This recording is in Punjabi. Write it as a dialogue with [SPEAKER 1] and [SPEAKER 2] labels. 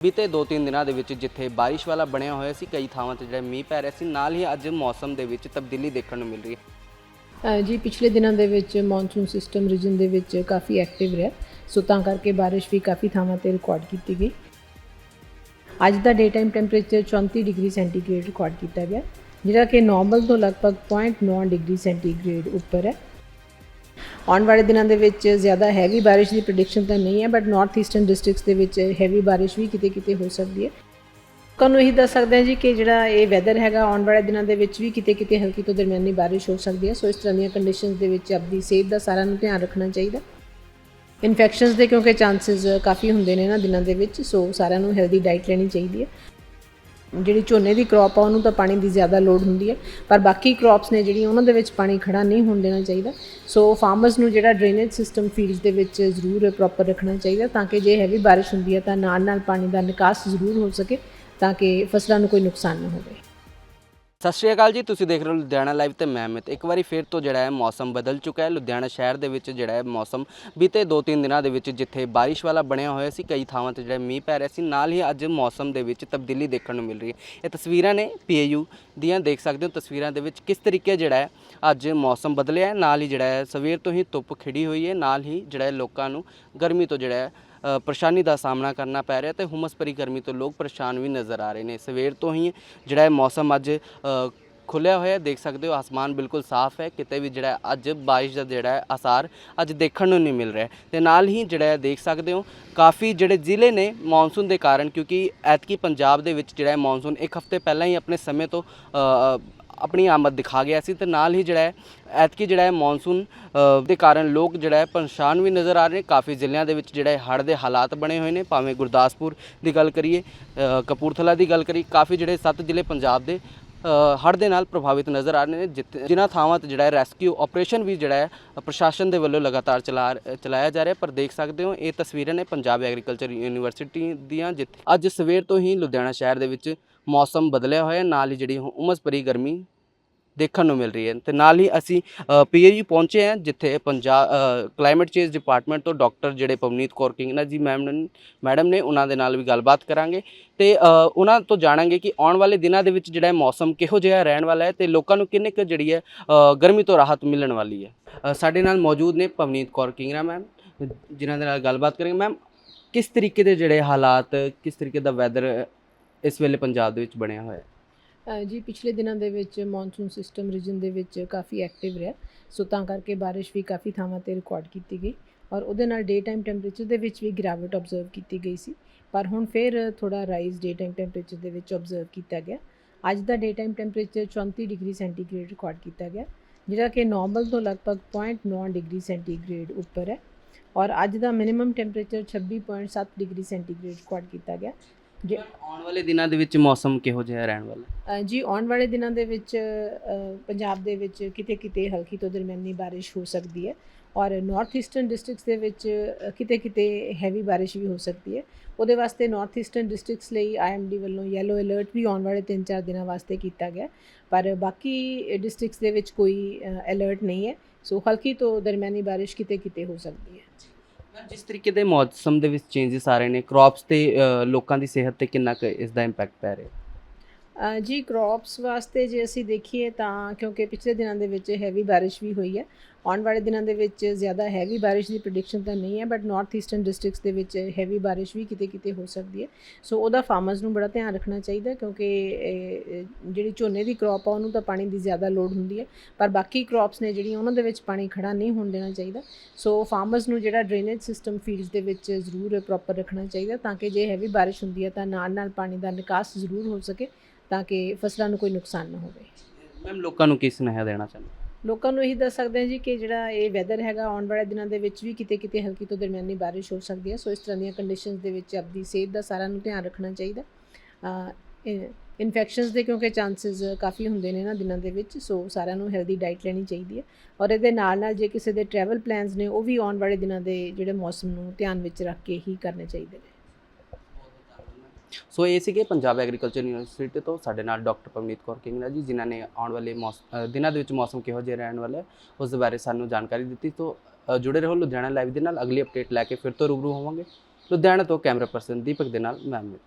[SPEAKER 1] ਬੀਤੇ 2-3 ਦਿਨਾਂ ਦੇ ਵਿੱਚ ਜਿੱਥੇ ਬਾਰਿਸ਼ ਵਾਲਾ ਬਣਿਆ ਹੋਇਆ ਸੀ, ਕਈ ਥਾਵਾਂ ਤੇ ਜਿਹੜਾ ਮੀਂਹ ਪੈ ਰਿਹਾ ਸੀ, ਨਾਲ ਹੀ ਅੱਜ ਮੌਸਮ ਦੇ ਵਿੱਚ ਤਬਦੀਲੀ ਦੇਖਣ ਨੂੰ ਮਿਲ ਰਹੀ ਹੈ।
[SPEAKER 2] ਜੀ, ਪਿਛਲੇ ਦਿਨਾਂ ਦੇ ਵਿੱਚ ਮੌਨਸੂਨ ਸਿਸਟਮ ਰੀਜਨ ਦੇ ਵਿੱਚ ਕਾਫੀ ਐਕਟਿਵ ਰਿਹਾ, ਸੋ ਤਾਂ ਕਰਕੇ ਬਾਰਿਸ਼ ਵੀ ਕਾਫੀ ਥਾਵਾਂ ਤੇ ਰਿਕਾਰਡ ਕੀਤੀ ਗਈ। ਅੱਜ ਦਾ day time temperature 34 degree centigrade record ਕੀਤਾ ਗਿਆ, ਜਿਹੜਾ ਕਿ ਨਾਰਮਲ ਤੋਂ ਲਗਭਗ 0.9 ਡਿਗਰੀ ਸੈਂਟੀਗ੍ਰੇਡ ਉੱਪਰ ਹੈ। ਆਉਣ ਵਾਲੇ ਦਿਨਾਂ ਦੇ ਵਿੱਚ ਜ਼ਿਆਦਾ ਹੈਵੀ ਬਾਰਿਸ਼ ਦੀ ਪ੍ਰੈਡਿਕਸ਼ਨ ਤਾਂ ਨਹੀਂ ਹੈ ਬਟ ਨਾਰਥ ਈਸਟਰਨ ਡਿਸਟ੍ਰਿਕਟਸ ਦੇ ਵਿੱਚ ਹੈਵੀ ਬਾਰਿਸ਼ ਵੀ ਕਿਤੇ ਕਿਤੇ ਹੋ ਸਕਦੀ ਹੈ। ਤੁਹਾਨੂੰ ਇਹੀ ਦੱਸ ਸਕਦੇ ਹਾਂ ਜੀ ਕਿ ਜਿਹੜਾ ਇਹ ਵੈਦਰ ਹੈਗਾ, ਆਉਣ ਵਾਲੇ ਦਿਨਾਂ ਦੇ ਵਿੱਚ ਵੀ ਕਿਤੇ ਕਿਤੇ ਹਲਕੀ ਤੋਂ ਦਰਮਿਆਨੀ ਬਾਰਿਸ਼ ਹੋ ਸਕਦੀ ਹੈ। ਸੋ ਇਸ ਤਰ੍ਹਾਂ ਦੀਆਂ ਕੰਡੀਸ਼ਨਸ ਦੇ ਵਿੱਚ ਆਪਣੀ ਸਿਹਤ ਦਾ ਸਾਰਿਆਂ ਨੂੰ ਧਿਆਨ ਰੱਖਣਾ ਚਾਹੀਦਾ ਇਨਫੈਕਸ਼ਨਸ ਦੇ ਕਿਉਂਕਿ ਚਾਂਸਸ ਕਾਫੀ ਹੁੰਦੇ ਨੇ ਇਹਨਾਂ ਦਿਨਾਂ ਦੇ ਵਿੱਚ ਸੋ ਸਾਰਿਆਂ ਨੂੰ ਹੈਲਦੀ ਡਾਈਟ ਲੈਣੀ ਚਾਹੀਦੀ ਹੈ। ਜਿਹੜੀ ਝੋਨੇ ਦੀ ਕ੍ਰੌਪ ਆ, ਉਹਨੂੰ ਤਾਂ ਪਾਣੀ ਦੀ ਜ਼ਿਆਦਾ ਲੋੜ ਹੁੰਦੀ ਹੈ। ਪਰ ਬਾਕੀ ਕ੍ਰੌਪਸ ਨੇ ਜਿਹੜੀਆਂ, ਉਹਨਾਂ ਦੇ ਵਿੱਚ ਪਾਣੀ ਖੜਾ ਨਹੀਂ ਹੋਣ ਦੇਣਾ ਚਾਹੀਦਾ। ਸੋ ਫਾਰਮਰਸ ਨੂੰ ਜਿਹੜਾ ਡਰੇਨੇਜ ਸਿਸਟਮ ਫੀਲਡਸ ਦੇ ਵਿੱਚ ਜ਼ਰੂਰ ਪ੍ਰੋਪਰ ਰੱਖਣਾ ਚਾਹੀਦਾ, ਤਾਂ ਕਿ ਜੇ ਹੈਵੀ ਬਾਰਿਸ਼ ਹੁੰਦੀ ਹੈ, ਤਾਂ ਨਾਲ ਨਾਲ ਪਾਣੀ ਦਾ ਨਿਕਾਸ ਜ਼ਰੂਰ ਹੋ ਸਕੇ, ਤਾਂ ਕਿ ਫਸਲਾਂ ਨੂੰ ਕੋਈ ਨੁਕਸਾਨ ਨਾ ਹੋਵੇ।
[SPEAKER 1] ਸਤਿ ਸ਼੍ਰੀ ਅਕਾਲ ਜੀ, ਤੁਸੀਂ ਦੇਖ ਰਹੇ ਹੋ ਲੁਧਿਆਣਾ ਲਾਈਵ ਤੇ ਮੈਂ ਅਮਿਤ। ਇੱਕ ਵਾਰੀ ਫਿਰ ਤੋਂ ਜਿਹੜਾ ਹੈ ਮੌਸਮ ਬਦਲ ਚੁੱਕਾ ਹੈ। ਲੁਧਿਆਣਾ ਸ਼ਹਿਰ ਦੇ ਵਿੱਚ ਜਿਹੜਾ ਹੈ ਮੌਸਮ ਬੀਤੇ 2-3 ਦਿਨਾਂ ਦੇ ਵਿੱਚ ਜਿੱਥੇ ਬਾਰਿਸ਼ ਵਾਲਾ ਬਣਿਆ ਹੋਇਆ ਸੀ, ਕਈ ਥਾਵਾਂ ਤੇ ਜਿਹੜਾ ਮੀਂਹ ਪੈ ਰਿਹਾ ਸੀ। ਨਾਲ ਹੀ ਅੱਜ ਮੌਸਮ ਦੇ ਵਿੱਚ ਤਬਦੀਲੀ ਦੇਖਣ ਨੂੰ ਮਿਲ ਰਹੀ ਹੈ। ਇਹ ਤਸਵੀਰਾਂ ਨੇ ਪੀਏਯੂ ਦੀਆਂ, ਦੇਖ ਸਕਦੇ ਹੋ ਤਸਵੀਰਾਂ ਦੇ ਵਿੱਚ ਕਿਸ ਤਰੀਕੇ ਜਿਹੜਾ ਹੈ ਅੱਜ ਮੌਸਮ ਬਦਲਿਆ ਹੈ। ਨਾਲ ਹੀ ਜਿਹੜਾ ਹੈ ਸਵੇਰ ਤੋਂ ਹੀ ਧੁੱਪ ਖਿੜੀ ਹੋਈ ਹੈ। ਨਾਲ ਹੀ ਜਿਹੜਾ ਹੈ ਲੋਕਾਂ ਨੂੰ ਗਰਮੀ ਤੋਂ ਜਿਹੜਾ ਹੈ ਪਰੇਸ਼ਾਨੀ ਦਾ ਸਾਹਮਣਾ ਕਰਨਾ ਪੈ ਰਿਹਾ ਤੇ ਹੁਮਸ ਭਰੀ ਗਰਮੀ ਤੋਂ ਲੋਕ ਪਰੇਸ਼ਾਨ ਵੀ ਨਜ਼ਰ ਆ ਰਹੇ ਨੇ। ਸਵੇਰ ਤੋਂ ਹੀ ਜਿਹੜਾ ਹੈ ਮੌਸਮ ਅੱਜ ਅ, ਖੁੱਲਿਆ ਹੋਇਆ ਦੇਖ ਸਕਦੇ ਹੋ ਆਸਮਾਨ ਬਿਲਕੁਲ ਸਾਫ਼ ਹੈ ਕਿਤੇ ਵੀ ਜਿਹੜਾ ਅੱਜ ਬਾਰਿਸ਼ ਦਾ ਜਿਹੜਾ ਹੈ ਆਸਾਰ ਅੱਜ ਦੇਖਣ ਨੂੰ ਨਹੀਂ ਮਿਲ ਰਿਹਾ ਤੇ ਨਾਲ ਹੀ ਜਿਹੜਾ ਦੇਖ ਸਕਦੇ ਹੋ ਕਾਫੀ ਜਿਹੜੇ ਜ਼ਿਲ੍ਹੇ ਨੇ ਮੌਨਸੂਨ ਦੇ ਕਾਰਨ ਕਿਉਂਕਿ ਐਤਕੀ ਪੰਜਾਬ ਦੇ ਵਿੱਚ ਜਿਹੜਾ ਮੌਨਸੂਨ ਇੱਕ ਹਫ਼ਤੇ ਪਹਿਲਾਂ ਹੀ ਆਪਣੇ ਸਮੇਂ ਤੋਂ ਆਪਣੀ ਆਮਦ ਦਿਖਾ ਗਿਆ ਸੀ ਤੇ ਨਾਲ ਹੀ ਜਿਹੜਾ ਹੈ, ਐਤਕੀ ਜਿਹੜਾ ਹੈ ਮੌਨਸੂਨ ਦੇ ਕਾਰਨ ਲੋਕ ਜਿਹੜਾ ਹੈ ਪਰੇਸ਼ਾਨ ਵੀ ਨਜ਼ਰ ਆ ਰਹੇ ਨੇ। ਕਾਫੀ ਜ਼ਿਲ੍ਹਿਆਂ ਦੇ ਵਿੱਚ ਜਿਹੜਾ ਹੈ ਹੜ੍ਹ ਦੇ ਹਾਲਾਤ ਬਣੇ ਹੋਏ ਨੇ। ਭਾਵੇਂ ਗੁਰਦਾਸਪੁਰ ਦੀ ਗੱਲ ਕਰੀਏ ਕਪੂਰਥਲਾ ਦੀ ਗੱਲ ਕਰੀਏ, ਕਾਫੀ ਜਿਹੜੇ ਸੱਤ ਜ਼ਿਲ੍ਹੇ ਪੰਜਾਬ ਦੇ ਅ, ਹੜ੍ਹ ਦੇ ਨਾਲ ਪ੍ਰਭਾਵਿਤ ਨਜ਼ਰ ਆ ਰਹੇ ਨੇ ਜਿੱਥੇ- ਜਿਨ੍ਹਾਂ ਥਾਵਾਂ ਤੇ ਜਿਹੜਾ ਹੈ ਰੈਸਕਿਊ ਆਪਰੇਸ਼ਨ ਵੀ ਜਿਹੜਾ ਹੈ ਪ੍ਰਸ਼ਾਸਨ ਦੇ ਵੱਲੋਂ ਲਗਾਤਾਰ ਚਲਾ ਚਲਾਇਆ ਜਾ ਰਿਹਾ ਪਰ ਦੇਖ ਸਕਦੇ ਹੋ ਇਹ ਤਸਵੀਰਾਂ ਨੇ ਪੰਜਾਬ ਐਗਰੀਕਲਚਰ ਯੂਨੀਵਰਸਿਟੀ ਦੀਆਂ ਜਿੱਥੇ ਅੱਜ ਸਵੇਰ ਤੋਂ ਹੀ ਲੁਧਿਆਣਾ ਸ਼ਹਿਰ ਦੇ ਵਿੱਚ ਮੌਸਮ ਬਦਲਿਆ ਹੋਇਆ ਹੈ। ਨਾਲ ਹੀ ਜਿਹੜੀ ਉਮਸ ਭਰੀ ਗਰਮੀ ਦੇਖਣ ਨੂੰ ਮਿਲ ਰਹੀ ਹੈ। ਤੇ ਨਾਲ ਹੀ ਅਸੀਂ ਪੀਏਯੂ ਪਹੁੰਚੇ ਹਾਂ, ਜਿੱਥੇ ਪੰਜਾਬ ਕਲਾਈਮੇਟ ਚੇਂਜ ਡਿਪਾਰਟਮੈਂਟ ਤੋਂ ਡਾਕਟਰ ਜਿਹੜੇ ਪਵਨੀਤ ਕੌਰ ਕਿੰਗਨਾ ਜੀ ਮੈਮ ਮੈਡਮ ਨੇ, ਉਹਨਾਂ ਦੇ ਨਾਲ ਵੀ ਗੱਲਬਾਤ ਕਰਾਂਗੇ। ਤੇ ਉਹਨਾਂ ਤੋਂ ਜਾਣਾਂਗੇ ਕਿ ਆਉਣ ਵਾਲੇ ਦਿਨਾਂ ਦੇ ਵਿੱਚ ਜਿਹੜਾ ਮੌਸਮ ਕਿਹੋ ਜਿਹਾ ਰਹਿਣ ਵਾਲਾ ਹੈ ਤੇ ਲੋਕਾਂ ਨੂੰ ਕਿੰਨੇ ਕੁ ਜਿਹੜੀ ਹੈ ਗਰਮੀ ਤੋਂ ਰਾਹਤ ਮਿਲਣ ਵਾਲੀ ਹੈ। ਸਾਡੇ ਨਾਲ ਮੌਜੂਦ ਨੇ ਪਵਨੀਤ ਕੌਰ ਕਿੰਗਰਾ ਮੈਮ ਜਿਨ੍ਹਾਂ ਦੇ ਨਾਲ ਗੱਲਬਾਤ ਕਰਾਂਗੇ। ਮੈਮ ਕਿਸ ਤਰੀਕੇ ਦੇ ਜਿਹੜੇ ਹਾਲਾਤ, ਕਿਸ ਤਰੀਕੇ ਦਾ ਵੈਦਰ ਇਸ ਵੇਲੇ ਪੰਜਾਬ ਦੇ ਵਿੱਚ ਬਣਿਆ ਹੋਇਆ ਹੈ?
[SPEAKER 2] ਜੀ, ਪਿਛਲੇ ਦਿਨਾਂ ਦੇ ਵਿੱਚ ਮੌਨਸੂਨ ਸਿਸਟਮ ਰੀਜਨ ਦੇ ਵਿੱਚ ਕਾਫੀ ਐਕਟਿਵ ਰਿਹਾ। ਸੋ ਤਾਂ ਕਰਕੇ ਬਾਰਿਸ਼ ਵੀ ਕਾਫੀ ਥਾਵਾਂ ਤੇ ਰਿਕਾਰਡ ਕੀਤੀ ਗਈ ਔਰ ਉਹਦੇ ਨਾਲ ਡੇ ਟਾਈਮ ਟੈਂਪਰੇਚਰ ਦੇ ਵਿੱਚ ਵੀ ਗਿਰਾਵਟ ਆਬਜ਼ਰਵ ਕੀਤੀ ਗਈ ਸੀ। ਪਰ ਹੁਣ ਫਿਰ ਥੋੜਾ ਰਾਈਜ਼ ਡੇ ਟਾਈਮ ਟੈਂਪਰੇਚਰ ਦੇ ਵਿੱਚ ਆਬਜ਼ਰਵ ਕੀਤਾ ਗਿਆ। ਅੱਜ ਦਾ day time temperature 34 degree centigrade record ਕੀਤਾ ਗਿਆ, ਜਿਹੜਾ ਕਿ ਨਾਰਮਲ ਤੋਂ ਲਗਭਗ 0.9 ਡਿਗਰੀ ਸੈਂਟੀਗ੍ਰੇਡ ਉੱਪਰ ਹੈ ਔਰ ਅੱਜ ਦਾ minimum temperature 26.7 degree centigrade record ਕੀਤਾ ਗਿਆ। ਜੇ
[SPEAKER 1] ਆਉਣ ਵਾਲੇ ਦਿਨਾਂ ਦੇ ਵਿੱਚ ਮੌਸਮ ਕਿਹੋ ਜਿਹਾ ਰਹਿਣ ਵਾਲਾ? ਹੈ
[SPEAKER 2] ਅ, ਜੀ ਆਉਣ ਵਾਲੇ ਦਿਨਾਂ ਦੇ ਵਿੱਚ ਅ, ਪੰਜਾਬ ਦੇ ਵਿੱਚ ਕਿਤੇ ਕਿਤੇ ਹਲਕੀ ਤੋਂ ਦਰਮਿਆਨੀ ਬਾਰਿਸ਼ ਹੋ ਸਕਦੀ ਹੈ ਔਰ ਨਾਰਥ ਈਸਟਰਨ ਡਿਸਟ੍ਰਿਕਟਸ ਦੇ ਵਿੱਚ ਅ, ਕਿਤੇ ਕਿਤੇ ਹੈਵੀ ਬਾਰਿਸ਼ ਵੀ ਹੋ ਸਕਦੀ ਹੈ। ਉਹਦੇ ਵਾਸਤੇ ਨਾਰਥ ਈਸਟਰਨ ਡਿਸਟ੍ਰਿਕਟਸ ਲਈ ਆਈਐਮਡੀ ਵੱਲੋਂ ਯੈਲੋ ਅਲਰਟ ਵੀ ਆਉਣ ਵਾਲੇ 3-4 ਦਿਨਾਂ ਵਾਸਤੇ ਕੀਤਾ ਗਿਆ। ਪਰ ਬਾਕੀ ਡਿਸਟ੍ਰਿਕਟਸ ਦੇ ਵਿੱਚ ਕੋਈ ਅਲਰਟ ਨਹੀਂ ਹੈ। ਸੋ ਹਲਕੀ ਤੋਂ ਦਰਮਿਆਨੀ ਬਾਰਿਸ਼ ਕਿਤੇ ਕਿਤੇ ਹੋ ਸਕਦੀ ਹੈ।
[SPEAKER 1] ਜਿਸ ਤਰੀਕੇ ਦੇ ਮੌਸਮ ਦੇ ਵਿੱਚ ਚੇਂਜਸ ਆ ਰਹੇ ਨੇ ਕ੍ਰੌਪਸ ਤੇ ਲੋਕਾਂ ਦੀ ਸਿਹਤ ਤੇ ਕਿੰਨਾ ਕੁ ਇਸ ਦਾ ਇੰਪੈਕਟ ਪੈ ਰਿਹਾ?
[SPEAKER 2] ਜੀ ਕ੍ਰੌਪਸ ਵਾਸਤੇ ਜੇ ਅਸੀਂ ਦੇਖੀਏ ਤਾਂ ਕਿਉਂਕਿ ਪਿਛਲੇ ਦਿਨਾਂ ਦੇ ਵਿੱਚ ਹੈਵੀ ਬਾਰਿਸ਼ ਵੀ ਹੋਈ ਹੈ। ਆਉਣ ਵਾਲੇ ਦਿਨਾਂ ਦੇ ਵਿੱਚ ਜ਼ਿਆਦਾ ਹੈਵੀ ਬਾਰਿਸ਼ ਦੀ ਪ੍ਰੈਡਿਕਸ਼ਨ ਤਾਂ ਨਹੀਂ ਹੈ ਬਟ ਨਾਰਥ ਈਸਟਰਨ ਡਿਸਟ੍ਰਿਕਟਸ ਦੇ ਵਿੱਚ ਹੈਵੀ ਬਾਰਿਸ਼ ਵੀ ਕਿਤੇ ਕਿਤੇ ਹੋ ਸਕਦੀ ਹੈ। ਸੋ ਉਹਦਾ ਫਾਰਮਰਸ ਨੂੰ ਬੜਾ ਧਿਆਨ ਰੱਖਣਾ ਚਾਹੀਦਾ, ਕਿਉਂਕਿ ਜਿਹੜੀ ਝੋਨੇ ਦੀ ਕ੍ਰੌਪ ਆ, ਉਹਨੂੰ ਤਾਂ ਪਾਣੀ ਦੀ ਜ਼ਿਆਦਾ ਲੋੜ ਹੁੰਦੀ ਹੈ। ਪਰ ਬਾਕੀ ਕ੍ਰੌਪਸ ਨੇ ਜਿਹੜੀਆਂ, ਉਹਨਾਂ ਦੇ ਵਿੱਚ ਪਾਣੀ ਖੜਾ ਨਹੀਂ ਹੋਣ ਦੇਣਾ ਚਾਹੀਦਾ। ਸੋ ਫਾਰਮਰਸ ਨੂੰ ਜਿਹੜਾ ਡਰੇਨੇਜ ਸਿਸਟਮ ਫੀਲਡਸ ਦੇ ਵਿੱਚ ਜ਼ਰੂਰ ਪ੍ਰੋਪਰ ਰੱਖਣਾ ਚਾਹੀਦਾ, ਤਾਂ ਕਿ ਜੇ ਹੈਵੀ ਬਾਰਿਸ਼ ਹੁੰਦੀ ਹੈ ਤਾਂ ਨਾਲ ਨਾਲ ਪਾਣੀ ਦਾ ਨਿਕਾਸ ਜ਼ਰੂਰ ਹੋ ਸਕੇ, ਤਾਂ ਕਿ ਫਸਲਾਂ ਨੂੰ ਕੋਈ ਨੁਕਸਾਨ ਨਾ ਹੋਵੇ।
[SPEAKER 1] ਮੈਮ ਲੋਕਾਂ ਨੂੰ ਕੀ ਸੁਨੇਹਾ ਦੇਣਾ ਚਾਹੁੰਦੇ
[SPEAKER 2] ਲੋਕਾਂ ਨੂੰ ਇਹੀ ਦੱਸ ਸਕਦੇ ਹਾਂ ਜੀ ਕਿ ਜਿਹੜਾ ਇਹ ਵੈਦਰ ਹੈਗਾ, ਆਉਣ ਵਾਲੇ ਦਿਨਾਂ ਦੇ ਵਿੱਚ ਵੀ ਕਿਤੇ ਕਿਤੇ ਹਲਕੀ ਤੋਂ ਦਰਮਿਆਨੀ ਬਾਰਿਸ਼ ਹੋ ਸਕਦੀ ਹੈ। ਸੋ ਇਸ ਤਰ੍ਹਾਂ ਦੀਆਂ ਕੰਡੀਸ਼ਨਸ ਦੇ ਵਿੱਚ ਆਪਣੀ ਸਿਹਤ ਦਾ ਸਾਰਿਆਂ ਨੂੰ ਧਿਆਨ ਰੱਖਣਾ ਚਾਹੀਦਾ। ਇਨਫੈਕਸ਼ਨਸ ਦੇ ਕਿਉਂਕਿ ਚਾਂਸਸ ਕਾਫੀ ਹੁੰਦੇ ਨੇ ਇਹਨਾਂ ਦਿਨਾਂ ਦੇ ਵਿੱਚ, ਸੋ ਸਾਰਿਆਂ ਨੂੰ ਹੈਲਦੀ ਡਾਈਟ ਲੈਣੀ ਚਾਹੀਦੀ ਹੈ। ਔਰ ਇਹਦੇ ਨਾਲ ਨਾਲ ਜੇ ਕਿਸੇ ਦੇ ਟਰੈਵਲ ਪਲਾਨਸ ਨੇ, ਉਹ ਵੀ ਆਉਣ ਵਾਲੇ ਦਿਨਾਂ ਦੇ ਜਿਹੜੇ ਮੌਸਮ ਨੂੰ ਧਿਆਨ ਵਿੱਚ ਰੱਖ ਕੇ ਹੀ ਕਰਨੇ ਚਾਹੀਦੇ ਨੇ।
[SPEAKER 1] ਸੋ ਇਹ ਸੀਗੇ ਪੰਜਾਬ ਐਗਰੀਕਲਚਰ ਯੂਨੀਵਰਸਿਟੀ ਤੋਂ ਸਾਡੇ ਨਾਲ ਡਾਕਟਰ ਪਵਨੀਤ ਕੌਰ ਕਿੰਗਲਾ ਜੀ, ਜਿਨ੍ਹਾਂ ਨੇ ਆਉਣ ਵਾਲੇ ਮੌਸ- ਦਿਨਾਂ ਦੇ ਵਿੱਚ ਮੌਸਮ ਕਿਹੋ ਜਿਹਾ ਰਹਿਣ ਵਾਲਾ ਹੈ, ਉਸ ਦੇ ਬਾਰੇ ਸਾਨੂੰ ਜਾਣਕਾਰੀ ਦਿੱਤੀ। ਸੋ ਜੁੜੇ ਰਹੋ ਲੁਧਿਆਣਾ ਲਾਈਵ ਦੇ ਨਾਲ। ਅਗਲੀ ਅਪਡੇਟ ਲੈ ਕੇ ਫਿਰ ਤੋਂ ਰੂਬਰੂ ਹੋਵਾਂਗੇ। ਲੁਧਿਆਣਾ ਤੋਂ ਕੈਮਰਾ ਪਰਸਨ ਦੀਪਕ ਦੇ ਨਾਲ, ਮੈਂ ਅਮਿਤ।